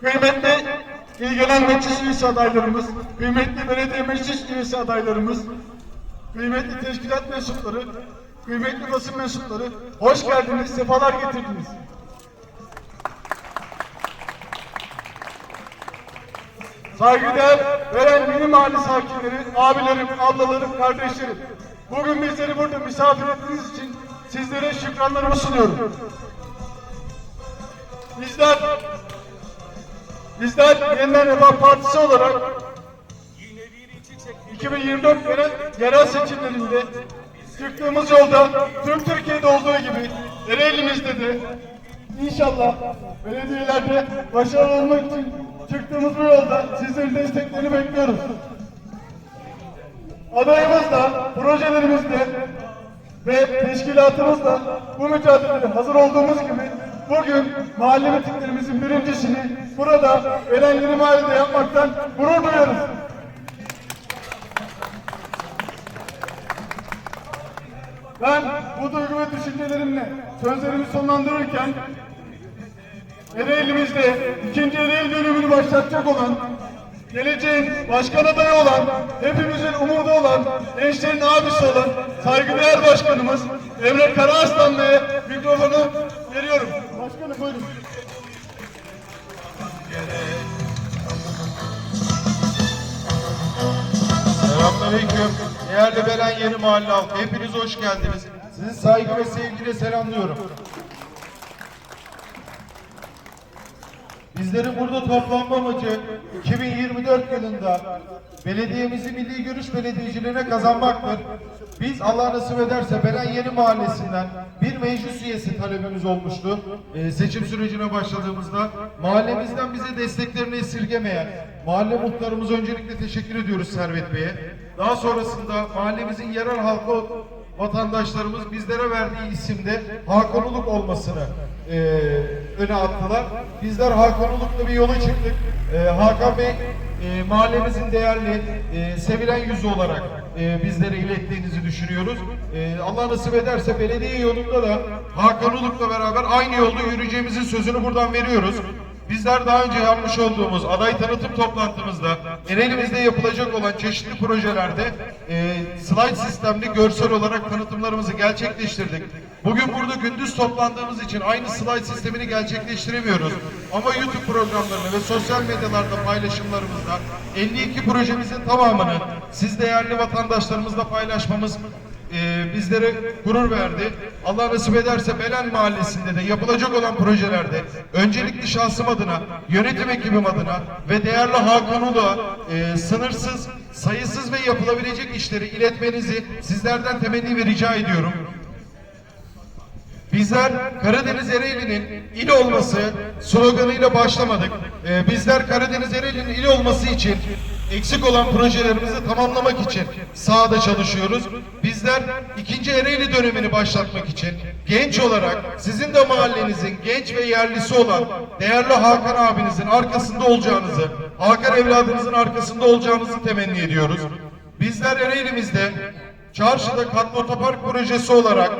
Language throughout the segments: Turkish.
kıymetli İl Genel Meclis Üyesi adaylarımız, kıymetli Belediye Meclis Üyesi adaylarımız, kıymetli teşkilat mensupları, kıymetli basın mensupları, hoş geldiniz, sefalar getirdiniz. Saygıdeğer veren yeni mahalle sakinleri, abilerim, ablalarım, kardeşlerim. Bugün bizleri burada misafir ettiğiniz için sizlere şükranlarımı sunuyorum. Bizler, bizler Yeniden Refah Partisi olarak 2024 yerel, seçimlerinde çıktığımız yolda tüm Türkiye'de olduğu gibi Ereğli'mizde de inşallah belediyelerde başarılı olmak için çıktığımız bu yolda sizlerin desteklerini bekliyoruz. Adayımızla, projelerimizle ve teşkilatımızla bu mücadelede hazır olduğumuz gibi bugün mahalle mitinglerimizin birincisini burada Eren Yeni yapmaktan gurur duyuyoruz. Ben bu duygu ve düşüncelerimle sözlerimi sonlandırırken Ereğli'mizde ikinci Ereğli dönemini başlatacak olan, geleceğin başkan adayı olan, hepimizin umudu olan, gençlerin abisi olan saygıdeğer başkanımız Emre Karaaslan Bey'e mikrofonu veriyorum. Başkanım buyurun. Selamünaleyküm. Değerli Belen Yeni Mahalle halkı, hepiniz hoş geldiniz. Sizi saygı ve sevgiyle selamlıyorum. Bizlerin burada toplanma amacı 2024 yılında belediyemizi Milli Görüş Belediyeciliğine kazanmaktır. Biz Allah nasip ederse Belen Yeni Mahallesi'nden bir meclis üyesi talebimiz olmuştu. Ee, seçim sürecine başladığımızda mahallemizden bize desteklerini esirgemeyen mahalle muhtarımıza öncelikle teşekkür ediyoruz Servet Bey'e. Daha sonrasında mahallemizin yerel halkı vatandaşlarımız bizlere verdiği isimde Hakanuluk olmasını e, öne attılar. Bizler Hakanuluk'la bir yola çıktık. E, Hakan Bey e, mahallemizin değerli, e, sevilen yüzü olarak e, bizlere ilettiğinizi düşünüyoruz. E, Allah nasip ederse belediye yolunda da Hakanuluk'la beraber aynı yolda yürüyeceğimizin sözünü buradan veriyoruz. Bizler daha önce yapmış olduğumuz aday tanıtım toplantımızda Ereğli'mizde yapılacak olan çeşitli projelerde e, slide sistemli görsel olarak tanıtımlarımızı gerçekleştirdik. Bugün burada gündüz toplandığımız için aynı slide sistemini gerçekleştiremiyoruz. Ama YouTube programlarını ve sosyal medyalarda paylaşımlarımızda 52 projemizin tamamını siz değerli vatandaşlarımızla paylaşmamız e, bizlere gurur verdi. Allah nasip ederse Belen Mahallesi'nde de yapılacak olan projelerde öncelikli şahsım adına, yönetim ekibim adına ve değerli Hakan Ulu'ya e, sınırsız, sayısız ve yapılabilecek işleri iletmenizi sizlerden temenni ve rica ediyorum. Bizler Karadeniz Ereğli'nin il olması sloganıyla başlamadık. Ee, bizler Karadeniz Ereğli'nin il olması için eksik olan projelerimizi tamamlamak için sahada çalışıyoruz. Bizler ikinci Ereğli dönemini başlatmak için genç olarak sizin de mahallenizin genç ve yerlisi olan değerli Hakan abinizin arkasında olacağınızı, Hakan evladınızın arkasında olacağınızı temenni ediyoruz. Bizler Ereğli'mizde çarşıda katlı otopark projesi olarak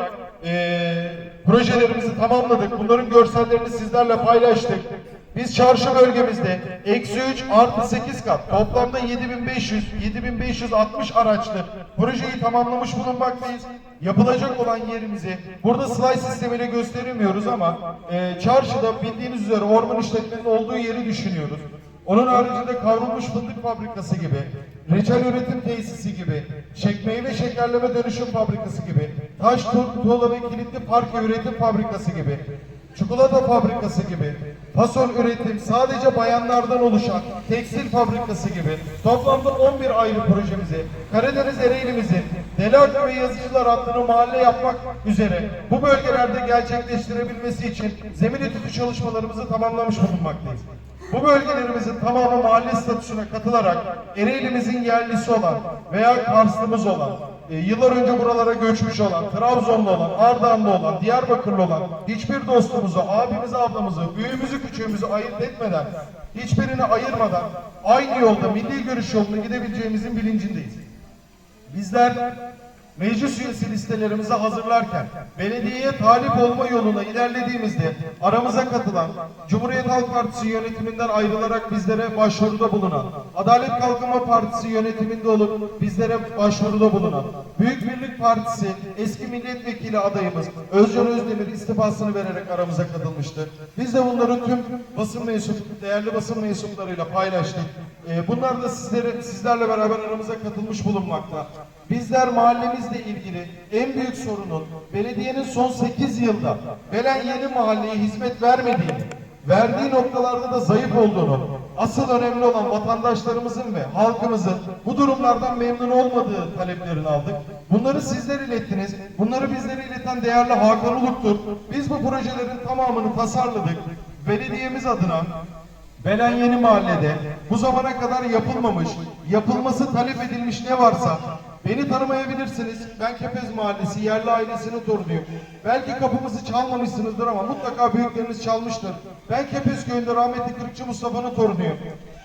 eee, projelerimizi tamamladık. Bunların görsellerini sizlerle paylaştık. Biz çarşı bölgemizde eksi 3 artı 8 kat toplamda 7500 7560 araçlı projeyi tamamlamış bulunmaktayız. Yapılacak olan yerimizi burada slide sistemiyle gösteremiyoruz ama eee, çarşıda bildiğiniz üzere orman işletmenin olduğu yeri düşünüyoruz. Onun haricinde kavrulmuş fındık fabrikası gibi, reçel üretim tesisi gibi, şek meyve şekerleme dönüşüm fabrikası gibi, taş tu- tuğla ve kilitli parke üretim fabrikası gibi, çikolata fabrikası gibi, fasol üretim sadece bayanlardan oluşan tekstil fabrikası gibi toplamda 11 ayrı projemizi Karadeniz Ereğli'mizin Delak ve Yazıcılar adlı mahalle yapmak üzere bu bölgelerde gerçekleştirebilmesi için zemin etüdü çalışmalarımızı tamamlamış bulunmaktayız. Bu bölgelerimizin tamamı mahalle statüsüne katılarak Ereğli'mizin yerlisi olan veya Karslımız olan, e, yıllar önce buralara göçmüş olan, Trabzonlu olan, Ardahanlı olan, Diyarbakırlı olan hiçbir dostumuzu, abimizi, ablamızı, büyüğümüzü, küçüğümüzü ayırt etmeden, hiçbirini ayırmadan aynı yolda, milli görüş yolunda gidebileceğimizin bilincindeyiz. Bizler meclis üyesi listelerimizi hazırlarken belediyeye talip olma yoluna ilerlediğimizde aramıza katılan Cumhuriyet Halk Partisi yönetiminden ayrılarak bizlere başvuruda bulunan Adalet Kalkınma Partisi yönetiminde olup bizlere başvuruda bulunan Büyük Birlik Partisi eski milletvekili adayımız Özcan Özdemir istifasını vererek aramıza katılmıştı. Biz de bunları tüm basın mensup, değerli basın mensuplarıyla paylaştık. Ee, bunlar da sizlere, sizlerle beraber aramıza katılmış bulunmakta. Bizler mahallemizle ilgili en büyük sorunun belediyenin son 8 yılda Belen Yeni Mahalle'ye hizmet vermediğini, verdiği noktalarda da zayıf olduğunu, asıl önemli olan vatandaşlarımızın ve halkımızın bu durumlardan memnun olmadığı taleplerini aldık. Bunları sizler ilettiniz. Bunları bizlere ileten değerli Hakan Uluk'tur. Biz bu projelerin tamamını tasarladık. Belediyemiz adına Belen Yeni Mahalle'de bu zamana kadar yapılmamış, yapılması talep edilmiş ne varsa beni tanımayabilirsiniz. Ben Kepez Mahallesi yerli ailesinin torunuyum. Belki kapımızı çalmamışsınızdır ama mutlaka büyükleriniz çalmıştır. Ben Kepez köyünde rahmetli Kırıkçı Mustafa'nın torunuyum.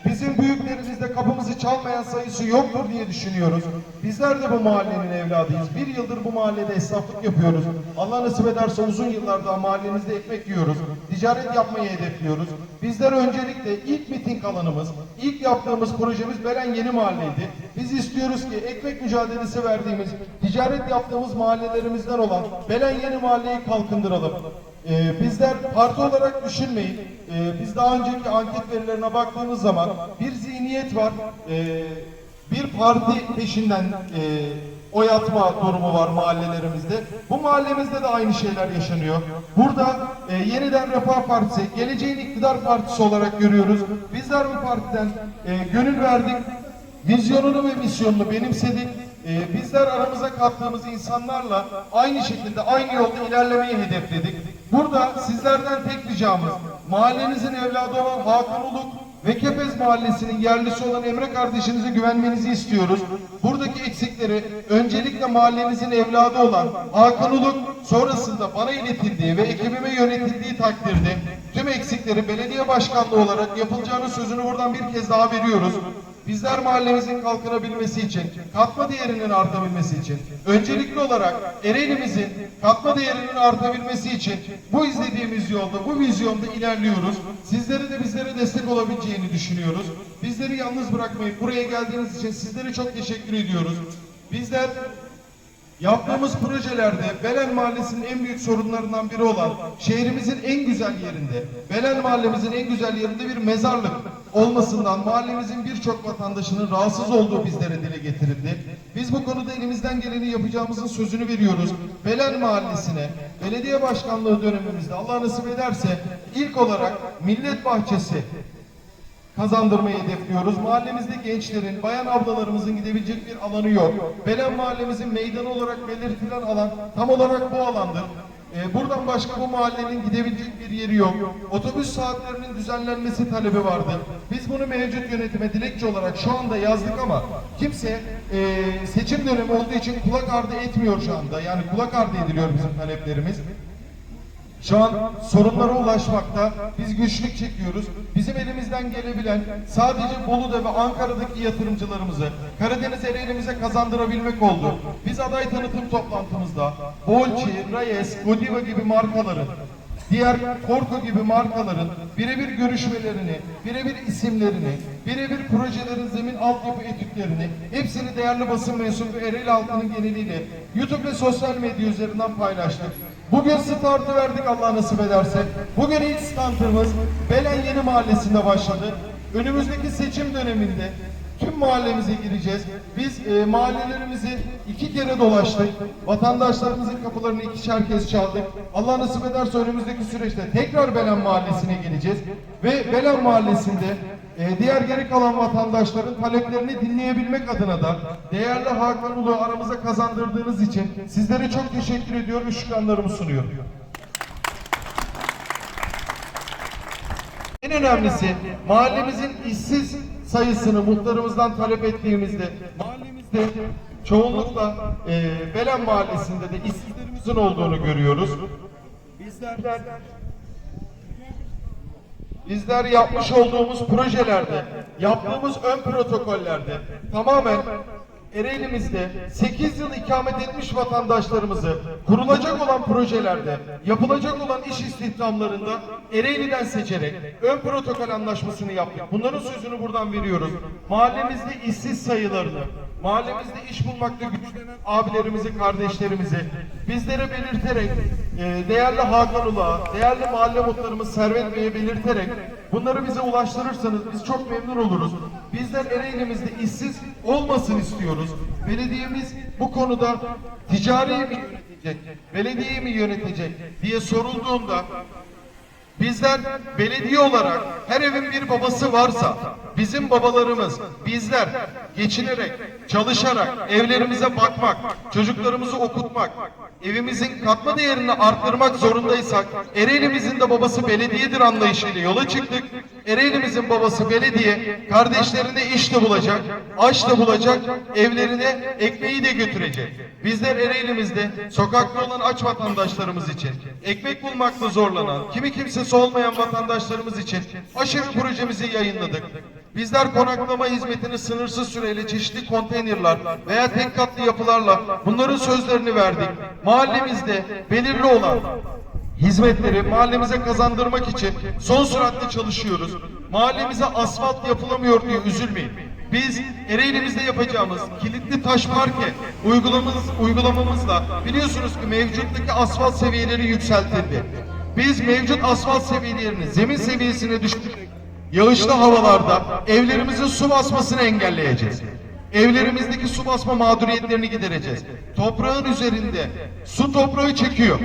Bizim büyüklerimizde kapımızı çalmayan sayısı yoktur diye düşünüyoruz. Bizler de bu mahallenin evladıyız. Bir yıldır bu mahallede esnaflık yapıyoruz. Allah nasip ederse uzun yıllardır mahallemizde ekmek yiyoruz. Ticaret yapmayı hedefliyoruz. Bizler öncelikle ilk miting alanımız, ilk yaptığımız projemiz Belen Yeni Mahalle'ydi. Biz istiyoruz ki ekmek mücadelesi verdiğimiz, ticaret yaptığımız mahallelerimizden olan Belen Yeni Mahalle'yi kalkındıralım. Ee, bizler parti olarak düşünmeyin. Ee, biz daha önceki anket verilerine baktığımız zaman bir zihniyet var. Ee, bir parti peşinden e, oy atma durumu var mahallelerimizde. Bu mahallemizde de aynı şeyler yaşanıyor. Burada e, yeniden Refah Partisi, geleceğin iktidar partisi olarak görüyoruz. Bizler bu partiden e, gönül verdik. Vizyonunu ve misyonunu benimsedik. E, bizler aramıza kattığımız insanlarla aynı şekilde aynı yolda ilerlemeyi hedefledik. Burada sizlerden tek ricamız mahallenizin evladı olan Hakan Uluk ve Kepez Mahallesi'nin yerlisi olan Emre kardeşinize güvenmenizi istiyoruz. Buradaki eksikleri öncelikle mahallenizin evladı olan Hakan Uluk sonrasında bana iletildiği ve ekibime yönetildiği takdirde tüm eksikleri belediye başkanlığı olarak yapılacağını sözünü buradan bir kez daha veriyoruz. Bizler mahallemizin kalkınabilmesi için, katma değerinin artabilmesi için, öncelikli olarak Ereğli'mizin katma değerinin artabilmesi için bu izlediğimiz yolda, bu vizyonda ilerliyoruz. Sizlere de bizlere destek olabileceğini düşünüyoruz. Bizleri yalnız bırakmayıp buraya geldiğiniz için sizlere çok teşekkür ediyoruz. Bizler Yaptığımız projelerde Belen Mahallesi'nin en büyük sorunlarından biri olan şehrimizin en güzel yerinde, Belen Mahallemizin en güzel yerinde bir mezarlık olmasından mahallemizin birçok vatandaşının rahatsız olduğu bizlere dile getirildi. Biz bu konuda elimizden geleni yapacağımızın sözünü veriyoruz. Belen Mahallesi'ne belediye başkanlığı dönemimizde Allah nasip ederse ilk olarak Millet Bahçesi kazandırmayı hedefliyoruz. Mahallemizde gençlerin, bayan ablalarımızın gidebilecek bir alanı yok. Belen mahallemizin meydanı olarak belirtilen alan tam olarak bu alandır. Ee, buradan başka bu mahallenin gidebilecek bir yeri yok. Otobüs saatlerinin düzenlenmesi talebi vardı. Biz bunu mevcut yönetime dilekçe olarak şu anda yazdık ama kimse e, seçim dönemi olduğu için kulak ardı etmiyor şu anda. Yani kulak ardı ediliyor bizim taleplerimiz. Şu an sorunlara ulaşmakta. Biz güçlük çekiyoruz. Bizim elimizden gelebilen sadece Bolu'da ve Ankara'daki yatırımcılarımızı Karadeniz elimize kazandırabilmek oldu. Biz aday tanıtım toplantımızda Bolçi, Reyes, Godiva gibi markaların diğer Korko gibi markaların birebir görüşmelerini, birebir isimlerini, birebir projelerin zemin altyapı etütlerini hepsini değerli basın mensubu Ereğli halkının geneliyle YouTube ve sosyal medya üzerinden paylaştık. Bugün startı verdik Allah nasip ederse. Bugün ilk startımız Belen Yeni Mahallesi'nde başladı. Önümüzdeki seçim döneminde tüm mahallemize gireceğiz. Biz e, mahallelerimizi iki kere dolaştık. Vatandaşlarımızın kapılarını ikişer kez çaldık. Allah nasip ederse önümüzdeki süreçte tekrar Belen Mahallesi'ne geleceğiz. Ve Belen Mahallesi'nde e, diğer geri kalan vatandaşların taleplerini dinleyebilmek adına da değerli Hakan Ulu aramıza kazandırdığınız için sizlere çok teşekkür ediyorum ve şükranlarımı sunuyorum. En önemlisi mahallemizin işsiz sayısını muhtarımızdan talep ettiğimizde mahallemizde çoğunlukla e, Belen Mahallesi'nde de işsizlerimizin olduğunu görüyoruz. Bizler bizler yapmış olduğumuz projelerde, yaptığımız ön protokollerde tamamen Ereğli'mizde 8 yıl ikamet etmiş vatandaşlarımızı kurulacak olan projelerde, yapılacak olan iş istihdamlarında Ereğli'den seçerek ön protokol anlaşmasını yaptık. Bunların sözünü buradan veriyoruz. Mahallemizde işsiz sayılarını, mahallemizde iş bulmakta güçlenen abilerimizi, kardeşlerimizi bizlere belirterek, e, değerli Hakan değerli mahalle muhtarımız Servet Bey'e belirterek bunları bize ulaştırırsanız biz çok memnun oluruz. Bizler Ereğli'mizde işsiz olmasın istiyoruz. Belediyemiz bu konuda ticari mi yönetecek, belediyeyi mi yönetecek diye sorulduğunda Bizler belediye olarak her evin bir babası varsa bizim babalarımız bizler geçinerek, çalışarak, evlerimize bakmak, çocuklarımızı okutmak, evimizin katma değerini arttırmak zorundaysak Ereğli'mizin de babası belediyedir anlayışıyla yola çıktık. Ereğli'mizin babası belediye kardeşlerine iş de bulacak, aş da bulacak, evlerine ekmeği de götürecek. Bizler Ereğli'mizde sokakta olan aç vatandaşlarımız için, ekmek bulmakta zorlanan, kimi kimsesi olmayan vatandaşlarımız için aşırı projemizi yayınladık. Bizler konaklama hizmetini sınırsız süreyle çeşitli konteynerler veya tek katlı yapılarla bunların sözlerini verdik. Mahallemizde belirli olan hizmetleri mahallemize kazandırmak için son süratle çalışıyoruz. Mahallemize asfalt yapılamıyor diye üzülmeyin. Biz Ereğli'mizde yapacağımız kilitli taş parke uygulamamız, uygulamamızla biliyorsunuz ki mevcuttaki asfalt seviyeleri yükseltildi. Biz mevcut asfalt seviyelerini zemin seviyesine düşürerek yağışlı havalarda evlerimizin su basmasını engelleyeceğiz. Evlerimizdeki su basma mağduriyetlerini gidereceğiz. Toprağın üzerinde su toprağı çekiyor.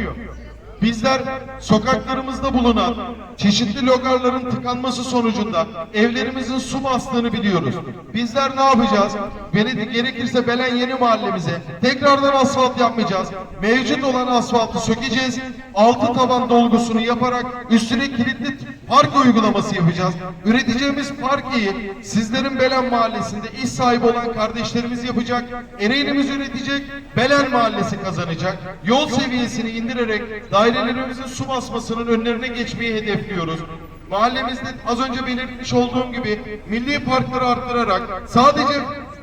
Bizler sokaklarımızda bulunan çeşitli logarların tıkanması sonucunda evlerimizin su bastığını biliyoruz. Bizler ne yapacağız? Belediye gerekirse Belen Yeni Mahallemize tekrardan asfalt yapmayacağız. Mevcut olan asfaltı sökeceğiz. Altı taban dolgusunu yaparak üstüne kilitli park uygulaması yapacağız. Üreteceğimiz parkeyi sizlerin Belen Mahallesi'nde iş sahibi olan kardeşlerimiz yapacak. Ereğlimiz üretecek. Belen Mahallesi kazanacak. Yol seviyesini indirerek dairelerimizin su basmasının önlerine geçmeyi hedefliyoruz. Mahallemizde az önce belirtmiş olduğum gibi milli parkları arttırarak sadece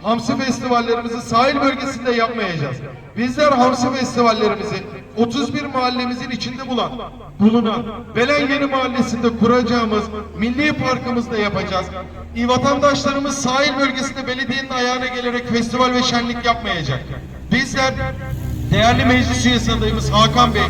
hamsi festivallerimizi sahil bölgesinde yapmayacağız. Bizler hamsi festivallerimizi 31 mahallemizin içinde bulan, bulunan Belen Mahallesi'nde kuracağımız milli parkımızda yapacağız. Vatandaşlarımız sahil bölgesinde belediyenin ayağına gelerek festival ve şenlik yapmayacak. Bizler Değerli meclis üyesi adayımız Hakan Bey,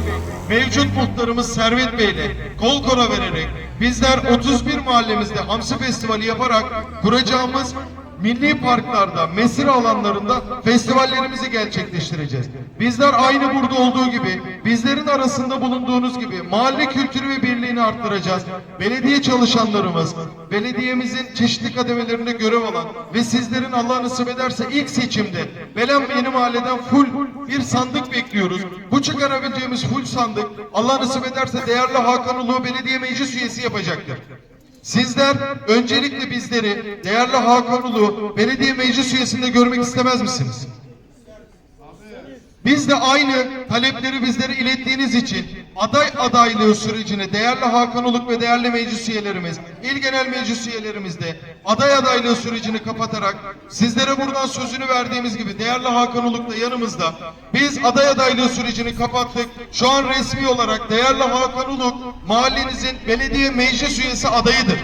mevcut muhtarımız Servet Bey ile kol kola vererek bizler 31 mahallemizde Hamsi Festivali yaparak kuracağımız milli parklarda, mesire alanlarında festivallerimizi gerçekleştireceğiz. Bizler aynı burada olduğu gibi, bizlerin arasında bulunduğunuz gibi mahalle kültürü ve birliğini arttıracağız. Belediye çalışanlarımız, belediyemizin çeşitli kademelerinde görev alan ve sizlerin Allah nasip ederse ilk seçimde Belen Yeni Mahalle'den full bir sandık bekliyoruz. Bu çıkarabileceğimiz full sandık Allah nasip ederse değerli Hakan Ulu Belediye Meclis Üyesi yapacaktır. Sizler öncelikle bizleri değerli Hakan Ulu belediye meclis üyesinde görmek istemez misiniz? Biz de aynı talepleri bizlere ilettiğiniz için aday adaylığı sürecini değerli Hakan Uluk ve değerli meclis üyelerimiz, il genel meclis üyelerimiz de aday adaylığı sürecini kapatarak sizlere buradan sözünü verdiğimiz gibi değerli Hakan da yanımızda. Biz aday adaylığı sürecini kapattık. Şu an resmi olarak değerli Hakan Uluk mahallenizin belediye meclis üyesi adayıdır.